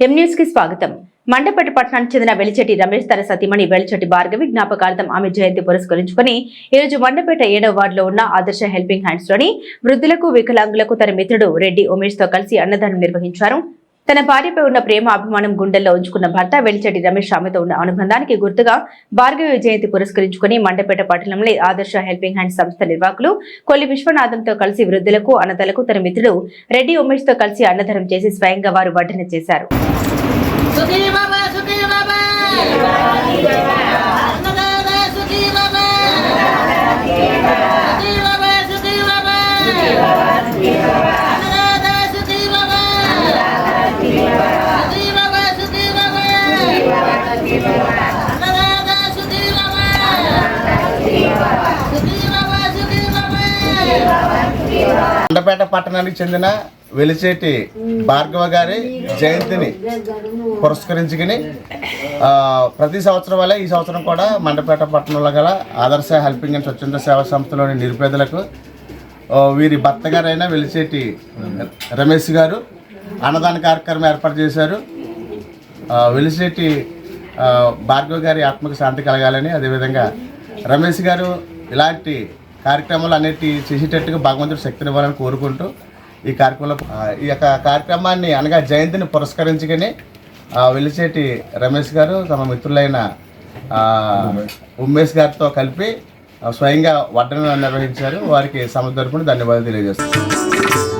ఎం కి స్వాగతం. మండపేట పట్టణానికి చెందిన వెలిచెట్టి రమేష్ తన సతీమణి వెలిచెట్టి భార్గవి జ్ఞాపకార్థం ఆమె జయంతి పురస్కరించుకుని ఈ రోజు మండపేట ఏడవ వార్డులో ఉన్న ఆదర్శ హెల్పింగ్ హ్యాండ్స్లోని వృద్ధులకు వికలాంగులకు తన మిత్రుడు రెడ్డి ఉమేష్తో కలిసి అన్నదానం నిర్వహించారు. తన భార్యపై ఉన్న ప్రేమ అభిమానం గుండెల్లో ఉంచుకున్న భర్త వెలిచెడ్డి రమేష్ ఆమెతో ఉన్న అనుబంధానికి గుర్తుగా భార్గవి జయంతి పురస్కరించుకుని మండపేట పట్టణంలో ఆదర్శ హెల్పింగ్ హ్యాండ్ సంస్థ నిర్వాహకులు కొల్లి విశ్వనాథంతో కలిసి వృద్ధులకు అన్నదలకు తన మిత్రుడు రెడ్డి ఉమేష్తో కలిసి అన్నదానం చేసి స్వయంగా వారు వడ్డన చేశారు. కొండపేట పట్టణానికి చెందిన వెలిచేటి భార్గవ గారి జయంతిని పురస్కరించుకుని ప్రతి సంవత్సరం వల్ల ఈ సంవత్సరం కూడా మండపేట పట్టణంలో గల ఆదర్శ హెల్పింగ్ అండ్ స్వచ్ఛంద సేవా సంస్థలోని నిరుపేదలకు వీరి భర్త గారైన వెలిచేటి రమేష్ గారు అన్నదాన కార్యక్రమం ఏర్పాటు చేశారు. వెలిచేటి భార్గవ్ గారి ఆత్మకు శాంతి కలగాలని అదేవిధంగా రమేష్ గారు ఇలాంటి కార్యక్రమాలు అన్నిటి చేసేటట్టుగా భగవంతుడు శక్తినివ్వాలని కోరుకుంటూ ఈ కార్యక్రమంలో ఈ యొక్క కార్యక్రమాన్ని అనగా జయంతిని పురస్కరించుకొని వెలిచేటి రమేష్ గారు తమ మిత్రులైన ఉమేష్ గారితో కలిపి స్వయంగా వడ్డన నిర్వహించారు. వారికి సముద్రపుని ధన్యవాదాలు తెలియజేస్తారు